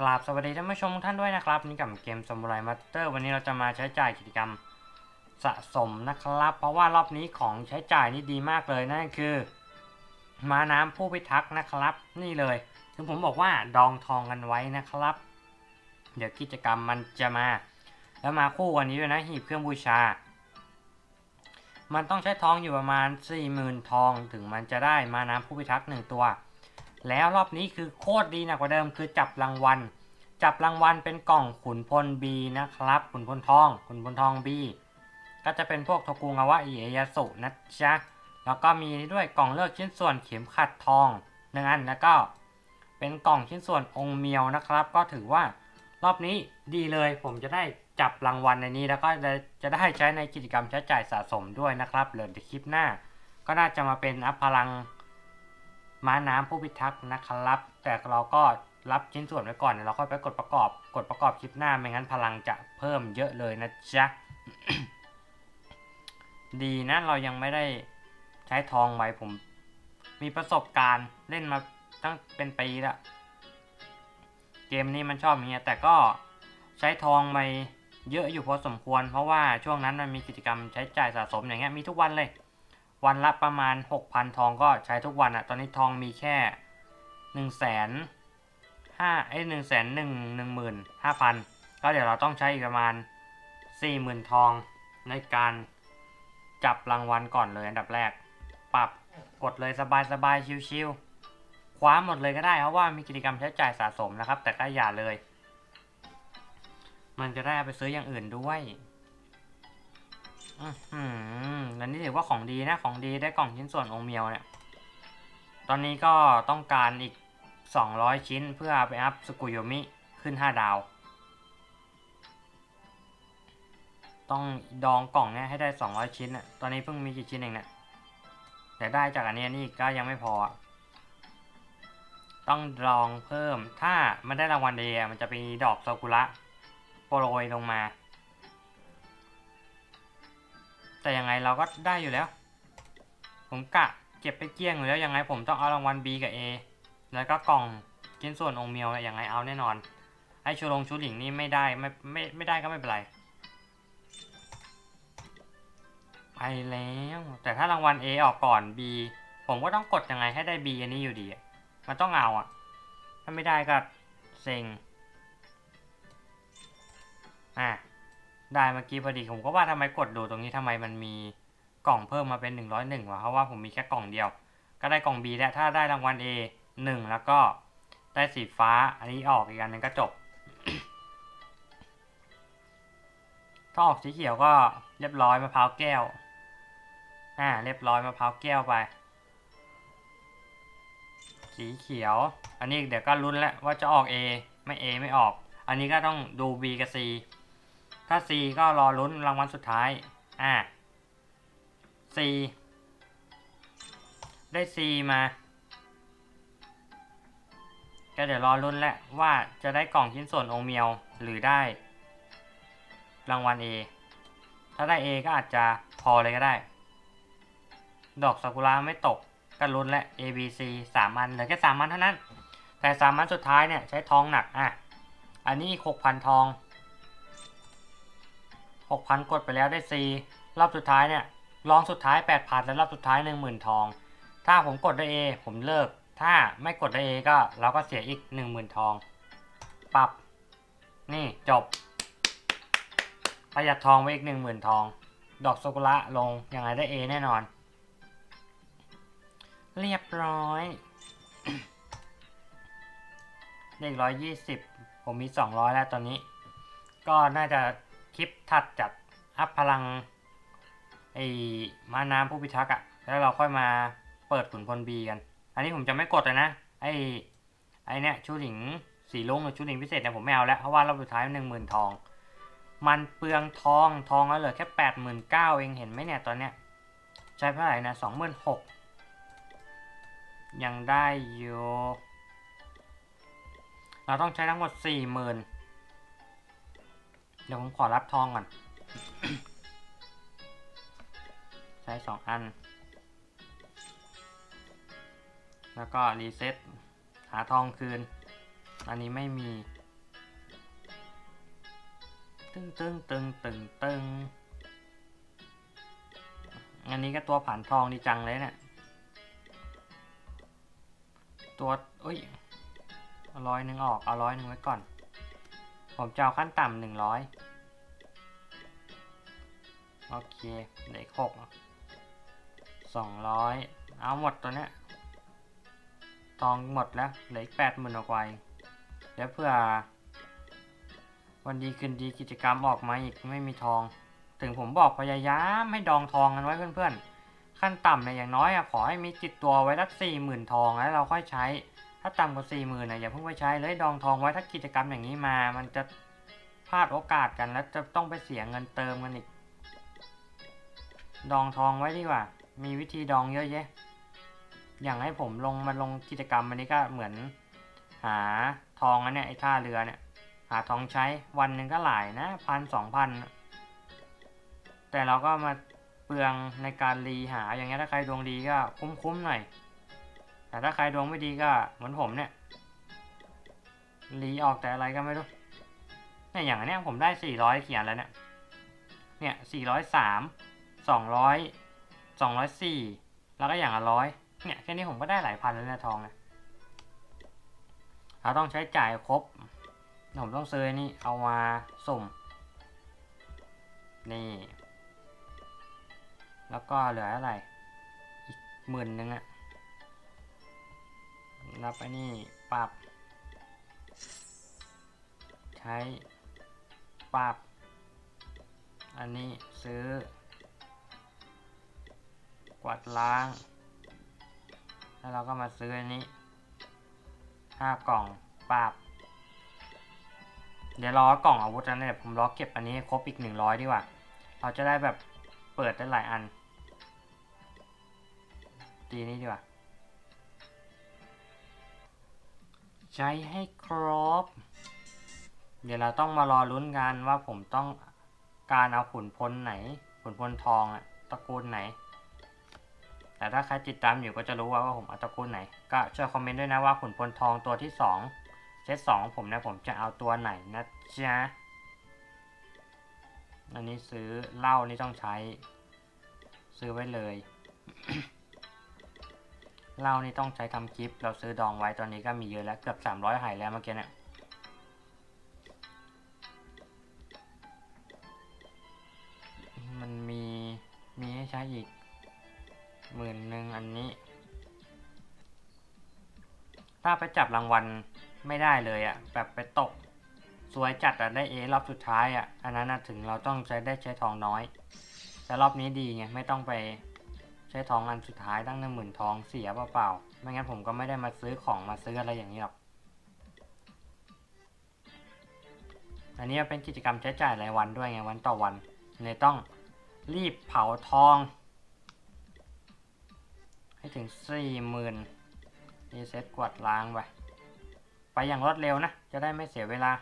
กราบสวัสดีท่านผู้ชมท่านด้วยนะครับนี่กับเกมสมุไรมาสเตอร์วันนี้เราจะมาใช้จ่ายกิจกรรมสะสมนะครับ เพราะว่ารอบนี้ของใช้จ่ายนี่ดีมากเลยนั่นคือ มาน้ำผู้พิทักษ์นะครับ นี่เลยถึงผมบอกว่าดองทองกันไว้นะครับ เดี๋ยวกิจกรรมมันจะมา แล้วมาคู่กันนี้ด้วยนะหีบเครื่องบูชา มันต้องใช้ทองอยู่ประมาณ 40,000 ทองถึงมันจะได้มาน้ำผู้พิทักษ์หนึ่งตัว แล้วรอบนี้คือโคตรดีหนักกว่าเดิมคือจับรางวัล จับรางวัลเป็นกล่องขุนพล B นะครับ ขุนพลทอง ขุนพลทอง B ก็จะเป็นพวกโทกุงอาวะอิเอยาสุนะจ๊ะ แล้วก็มีด้วยกล่องเลือกชิ้นส่วนเข็มขัดทองหนึ่งอันแล้วก็เป็นกล่องชิ้นส่วนองค์เมียวนะครับ ก็ถือว่ารอบนี้ดีเลยผมจะได้จับรางวัลในนี้แล้วก็จะจะได้ใช้ในกิจกรรมใช้จ่ายสะสมด้วยนะครับเหลือในคลิปหน้า ก็น่าจะมาเป็นอัพพลัง ม้าน้ำผู้พิทักษ์นะครับ แต่เราก็รับชิ้นส่วนไว้ก่อนเดี๋ยเราค่อยไปกดประกอบ กดประกอบคลิปหน้าไม่งั้นพลังจะเพิ่มเยอะเลยนะจ๊ะ ดีนะเรายังไม่ได้ใช้ทองไว้ผม มีประสบการณ์เล่นมาตั้งเป็นปีละเกมนี้มันชอบอย่างเงี้ยแต่ก็ใช้ทองไปเยอะอยู่พอสมควร เพราะว่าช่วงนั้นมันมีกิจกรรมใช้จ่ายสะสมอย่างเงี้ยมีทุกวันเลย วันละประมาณ 6,000 ทองก็ใช้ทุกวันอะตอนนี้ทองมีแค่1นึ่งแสนห้าไอ้หนึ่งแสนหนึ่งหนึ่งหมื่นห้าพันก็เดี๋ยวเราต้องใช้อีกประมาณ40,000ทองในการจับรางวัลก่อนเลยอันดับแรก ปรับกดเลยสบายสบายๆชิวๆคว้าหมดเลยก็ได้เพราะว่ามีกิจกรรมใช้จ่ายสะสมนะครับ แต่ก็อย่าเลย มันจะได้เอาไปซื้ออย่างอื่นด้วย อือหือและนี่ถือว่าของดีนะ ของดีได้กล่องชิ้นส่วนองเมียวเนี่ย ตอนนี้ก็ต้องการอีก 200 ชิ้นเพื่อไปอัพสกุโยมิขึ้น 5 ดาว ต้องดองกล่องเนี่ยให้ได้ 200 ชิ้นน่ะตอนนี้เพิ่งมีกี่ชิ้นเองเนี่ยแต่ได้จากอันนี้นี่ก็ยังไม่พอ ต้องลองเพิ่ม ถ้ามันได้รางวัลเดียมันจะมีดอกซากุระโปรยลงมา แต่ยังไงเราก็ได้อยู่แล้ว ผมกะเก็บไปเกี้ยงอยู่แล้วยังไงผมต้องเอารางวัล B กับ A แล้วก็กล่องชิ้นส่วนองเมียวยังไงเอาแน่นอน ไอ้ชูลงชูหลิงนี่ไม่ได้ไม่ไม่ไม่ได้ก็ไม่เป็นไร ไปแล้ว แต่ถ้ารางวัล A ออกก่อน B ผมก็ต้องกดยังไงให้ได้ B อันนี้อยู่ดี มันต้องเอาอะ ถ้าไม่ได้ก็เซ็งอะ ได้เมื่อกี้พอดีผมก็ว่าทำไมกดดูตรงนี้ทำไมมันมีกล่องเพิ่มมาเป็น 101วะเพราะว่าผมมีแค่กล่องเดียว ก็ได้กล่อง B แล้วถ้าได้รางวัล A 1 แล้วก็ได้สีฟ้าอันนี้ออกอีกอันหนึงก็จบ ถ้าออกสีเขียวก็เรียบร้อยมะพร้าวแก้วอ่าเรียบร้อยมะพร้าวแก้วไป สีเขียว อันนี้เดี๋ยวก็ลุ้นแล้วว่าจะออก A ไม่ A ไม่ออก อันนี้ก็ต้องดู B กับ C ถ้า C ก็รอลุ้นรางวัลสุดท้าย อ่า C ได้ C มา ก็เดี๋ยวรอลุ้นแหละว่าจะได้กล่องชิ้นส่วนองเมียวหรือได้ รางวัล A ถ้าได้ A ก็อาจจะพอเลยก็ได้ ดอกซากุระไม่ตกก็ลุ้นและ A B C สามอันเหลือแค่สามอันเท่านั้น แต่สามอันสุดท้ายเนี่ยใช้ทองหนัก อะ อันนี้หกพันทอง หกพันกดไปแล้วได้ C รอบสุดท้ายเนี่ยลองสุดท้ายแปดพันแล้วรอบสุดท้ายหนึ่งหมื่นทอง ถ้าผมกดได้ A ผมเลิก ถ้าไม่กดได้ A ก็เราก็เสียอีกหนึ่งหมื่นทอง ปรับ นี่จบ ประหยัดทองไปอีกหนึ่งหมื่นทอง ดอกโซกุระลงยังไงได้ A แน่นอน เรียบร้อยเลขร้อยยี่สิบผมมีสองร้อยแล้วตอนนี้ ก็น่าจะ คลิปถัดจากอัพพลังไอ้มาน้ำผู้พิทักษ์อะแล้วเราค่อยมาเปิดขุนพลบีกัน อันนี้ผมจะไม่กดเลยนะ ไอ้ไอ้เนี่ยชูหลิงสีลุงหรือชูหลิงพิเศษเนี่ยผมไม่เอาแล้ว เพราะว่ารอบสุดท้ายหนึ่งหมื่นทอง มันเปลืองทองทองแล้วเหลือแค่แปดหมื่นเก้าเองเห็นไหมเนี่ยตอนเนี้ยใช้เท่าไหร่นะสองหมื่นหกยังได้อยู่ เราต้องใช้ทั้งหมดสี่หมื่น เดี๋ยวผมขอรับทองก่อน ใช้สองอัน แล้วก็รีเซ็ตหาทองคืน อันนี้ไม่มี ตึงตึงตึงตึงตึงอันนี้ก็ตัวผ่านทองดีจังเลยเนี่ย ตัวเอ้ยเอาร้อยหนึ่งออก เอาร้อยหนึ่งไว้ก่อน ผมจะเอาขั้นต่ำหนึ่งร้อยโอเคเหลือหกสองร้อยเอาหมดตัวเนี้ยทองหมดแล้วเหลืออีกแปดหมื่นกว่าเองเดี๋ยวเพื่อ วันดีคืนดีกิจกรรมออกมาอีกไม่มีทอง ถึงผมบอกพยายามให้ดองทองกันไว้เพื่อนๆ ขั้นต่ำเนี่ยอย่างน้อยอะขอให้มีจิตตัวไว้สักสี่หมื่นทองแล้วเราค่อยใช้ ถ้าต่ำกว่าสี่หมื่นนะอย่าเพิ่งไปใช้เลยดองทองไว้ถ้ากิจกรรมอย่างนี้มา มันจะพลาดโอกาสกันแล้วจะต้องไปเสียเงินเติมกันอีก ดองทองไว้ดีกว่า มีวิธีดองเยอะแยะ อย่างให้ผมลงมาลงกิจกรรมอันนี้ก็เหมือน หาทองอันเนี้ยไอ้ท่าเรือเนี่ย หาทองใช้วันหนึ่งก็หลายนะพันสองพันแต่เราก็มาเปลืองในการรีหาอย่างเงี้ยถ้าใครดวงดีก็คุ้มๆหน่อย แต่ถ้าใครดวงไม่ดีก็เหมือนผมเนี่ยรีออกแต่อะไรก็ไม่รู้เนี่ยอย่างอันเนี้ยผมได้สี่ร้อยเขียนแล้วเนี่ยเนี่ยสี่ร้อยสามสองร้อยสองร้อยสี่แล้วก็อย่างละร้อยเนี่ยแค่นี้ผมก็ได้หลายพันแล้วเนะทองเนี่ยเราต้องใช้จ่ายครบผมต้องซื้อนี่เอามาสุ่ม นี่ แล้วก็เหลืออะไร อีกหมื่นหนึ่งอะ รับไอ้นี่ปรับ ใช้ ปรับ อันนี้ซื้อ กวาดล้าง แล้วเราก็มาซื้ออันนี้ห้ากล่องปรับ เดี๋ยวรอกล่องอาวุธนั้นเนี่ยผมรอเก็บอันนี้ครบอีกหนึ่งร้อยดีกว่า เราจะได้แบบเปิดได้หลายอันตีนี้ดีกว่า ใช้ให้ครบ เดี๋ยวเราต้องมารอลุ้นกันว่าผมต้องการเอาขุนพลไหน ขุนพลทองอะตระกูลไหน แต่ถ้าใครติดตามอยู่ก็จะรู้ว่าว่าผมเอาตระกูลไหน ก็ช่วยคอมเมนต์ด้วยนะว่าขุนพลทองตัวที่สองเซตสองผมนะผมจะเอาตัวไหนนะจ๊ะอันนี้ซื้อเหล้านี่ต้องใช้ ซื้อไว้เลย เหล้านี่ต้องใช้ทำคลิป เราซื้อดองไว้ตอนนี้ก็มีเยอะแล้วเกือบสามร้อยหายแล้วเมื่อกี้เนี่ยมันมีมีให้ใช้อีกหมื่นหนึ่งอันนี้ ถ้าไปจับรางวัลไม่ได้เลยอะแบบไปตก สวยจัดอะได้เอรอบสุดท้ายอะอันนั้นถึงเราต้องใช้ได้ใช้ทองน้อย แต่รอบนี้ดีไงไม่ต้องไป ใช้ทองอันสุดท้ายตั้งหนึ่งหมื่นทองเสียเปล่าๆไม่งั้นผมก็ไม่ได้มาซื้อของมาซื้ออะไรอย่างนี้หรอก อันนี้เป็นกิจกรรมใช้จ่ายรายวันด้วยไงวันต่อวันเลยต้องรีบเผาทอง ให้ถึงสี่หมื่นรีเซ็ตกวาดล้างไป ไปอย่างรวดเร็วนะ จะได้ไม่เสียเวลา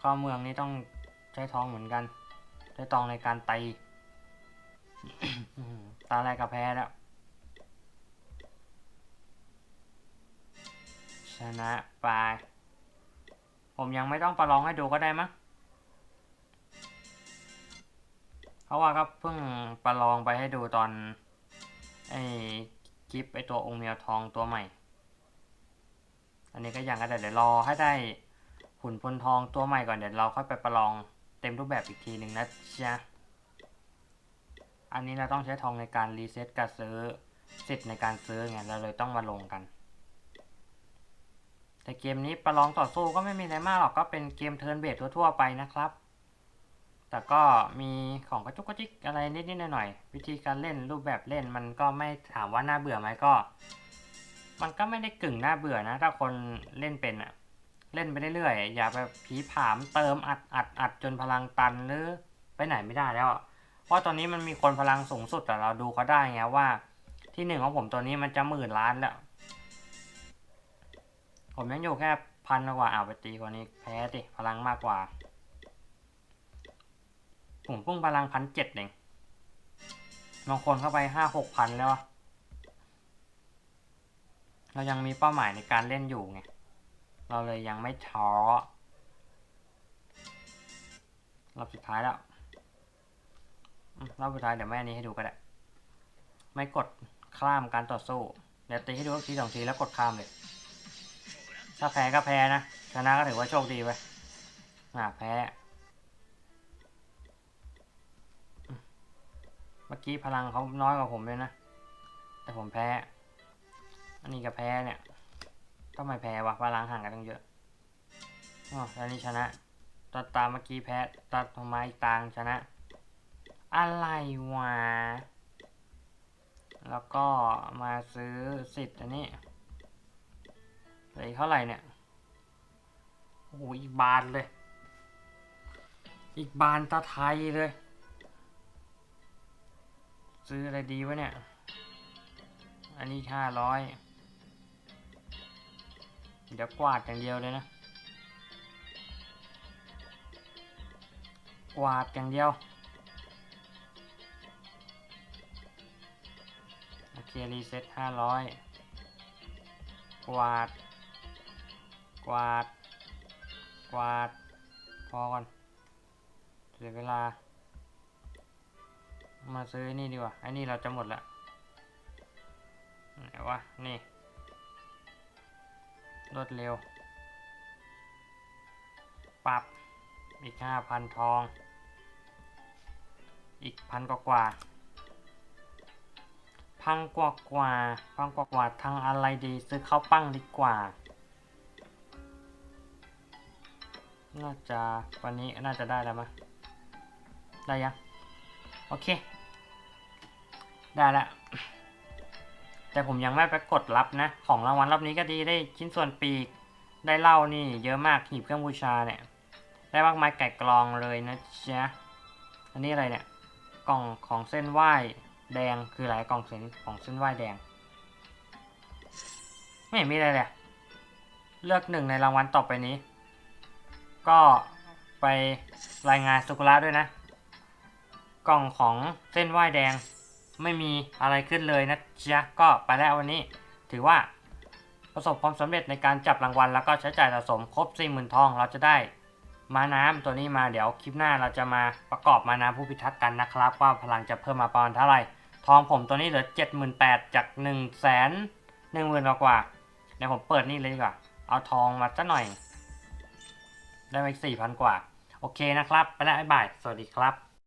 ข้าเมืองนี้ต้องใช้ทองเหมือนกัน ใช้ทองในการตี ตาแรกกับแพ้แล้วชนะไป ผมยังไม่ต้องประลองให้ดูก็ได้มั้งเพราะว่าก็เพิ่งประลองไปให้ดูตอนไอ้คลิปไอ้ตัวองค์เมียวทองตัวใหม่ อันนี้ก็ยังก็ได้เดี๋ยวรอให้ได้หุ่นพลทองตัวใหม่ก่อนเดี๋ยวเราค่อยไปประลองเต็มรูปแบบอีกทีหนึ่งนะจ๊ะ อันนี้เราต้องใช้ทองในการรีเซ็ตการซื้อสิทธิ์ในการซื้อไงเราเลยต้องมาลงกัน แต่เกมนี้ประลองต่อสู้ก็ไม่มีอะไรมากหรอกก็เป็นเกมเทิร์นเบสทั่วๆไปนะครับ แต่ก็มีของกระจุกกระจิกอะไรนิดๆหน่อยๆวิธีการเล่นรูปแบบเล่นมันก็ไม่ถามว่าน่าเบื่อไหมก็ มันก็ไม่ได้กึ่งน่าเบื่อนะ ถ้าคนเล่นเป็นอะเล่นไปเรื่อยๆอย่าแบบผีผามเติมอัดอัดอัดจนพลังตันหรือไปไหนไม่ได้แล้วอะ เพราะตอนนี้มันมีคนพลังสูงสุดแต่เราดูเขาได้ไงว่า ที่หนึ่งของผมตัวนี้มันจะหมื่นล้านแล้วผมยังอยู่แค่พันกว่าอ้าวไปตีคนนี้แพ้ดิพลังมากกว่า ผมเพิ่งพลังพันเจ็ดเองบางคนเข้าไปห้าหกพันแล้วอะเรายังมีเป้าหมายในการเล่นอยู่ไง เราเลยยังไม่ท้อรอบสุดท้ายแล้ว รอบสุดท้ายเดี๋ยวแม่อันนี้ให้ดูก็ได้ ไม่กดข้ามการต่อสู้ เดี๋ยวตีให้ดูทีสองทีแล้วกดข้ามเลย ถ้าแพ้ก็แพ้นะ ชนะก็ถือว่าโชคดีไปอ่าแพ้ เมื่อกี้พลังเขาน้อยกว่าผมเลยนะ แต่ผมแพ้ อันนี้ก็แพ้เนี่ยทำไมแพ้วะพลังห่างกันตั้งเยอะอ๋อแล้วนี่ชนะตอนตามเมื่อกี้แพ้ตอนทำไมตางชนะ อะไรวะ แล้วก็มาซื้อสิทธิ์อันนี้เหลือเท่าไหร่เนี่ย โอ้โหอีกบานเลย อีกบานตาไทยเลย ซื้ออะไรดีวะเนี่ย อันนี้ห้าร้อยเดี๋ยวกวาดอย่างเดียวเลยนะ กวาดอย่างเดียว โอรีเซ็ตห้าร้อยกวาด กวาด กวาด พอก่อนเสียเวลา มาซื้อนี่ดีกว่าไอ้นี่เราจะหมดละไหนวะ นี่ รวดเร็ว ปรับ อีกห้าพันทอง อีกพันกว่ากว่า พังกว่ากว่าพังกว่ากว่าทางอะไรดีซื้อข้าวปั้งดีกว่า น่าจะวันนี้น่าจะได้แล้วมั้ยได้ยังโอเค ได้แล้วแต่ผมยังไม่ไปกดรับนะ ของรางวัลรอบนี้ก็ดีได้ชิ้นส่วนปีก ได้เหล้านี่เยอะมากหีบเครื่องบูชาเนี่ย ได้มากมายไก่กลองเลยนะจ๊ะอันนี้อะไรเนี่ย กล่องของเส้นไหว้ แดงคืออะไรกล่องเส้นของเส้นไหวแดง ไม่เห็นมีอะไรเลยเลือกหนึ่งในรางวัลต่อไปนี้ ก็ไปรายงานสุกุระด้วยนะ กล่องของเส้นไหวแดงไม่มีอะไรขึ้นเลยนะจ๊ะก็ไปแล้ววันนี้ ถือว่าประสบความสำเร็จในการจับรางวัลแล้วก็ใช้จ่ายสะสมครบ40,000ทองเราจะได้ ม้าน้ำตัวนี้มาเดี๋ยวคลิปหน้าเราจะมาประกอบม้าน้ำผู้พิทักษ์กันนะครับ ว่าพลังจะเพิ่มมาประมาณเท่าไหร่ ทองผมตัวนี้เหลือ 78,000จาก1 0 0 0 0 0 1 0,000กว่าเดี๋ยวผมเปิดนี่เลยดีกว่า เอาทองมาซะหน่อย ได้ไป4,000 กว่า โอเคนะครับ ไปแล้วบ๊ายบาย สวัสดีครับ